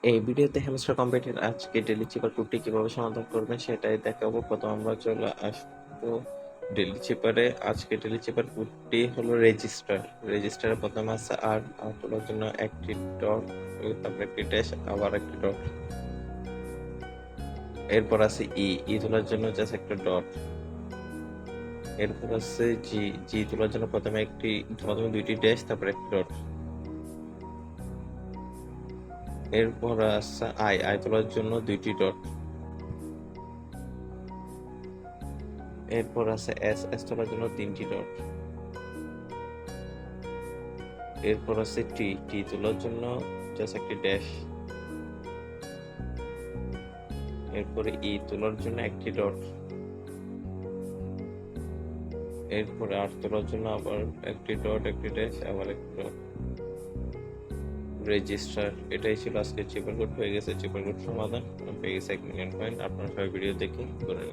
এই ভিডিওতে hamster computer আজকে ডেলি চিপার কোডটি কীভাবে সমাধান করবেন সেটাই দেখাবো। প্রথম আমরা চলে আসব ডেলি চিপারে আজকে ডেলি চিপার কোডটি হলো রেজিস্টার রেজিস্টারে প্রথম আছে আর আর তোলার জন্য একটি ডট তারপরে একটি ড্যাশ আবার একটি ডট এরপর আছে ই ই তোলার জন্য জাস্ট একটা ডট এরপর আছে জি জি তোলার জন্য প্রথমে একটি, প্রথমে দুইটি ড্যাশ তারপরে একটি ডট এরপর আছে আই আই তোলার জন্য দুইটি ডট। এরপর আছে এস এস তোলার জন্য তিনটি ডট। এরপর আছে টি টি তোলার জন্য জাস্ট একটি ড্যাশ এরপরে ই তোলার জন্য একটি ডট। এরপরে আর তোলার জন্য আবার একটি ডট, একটি ড্যাশ আবার একটি ডট। রেজিস্টার এটাই ছিল আজকে চিপার কোড হয়ে গেছে চিপার কোড সমাধান। পেয়ে গেছে এক মিলিয়ন পয়েন্ট আপনার সবাই ভিডিও দেখে করে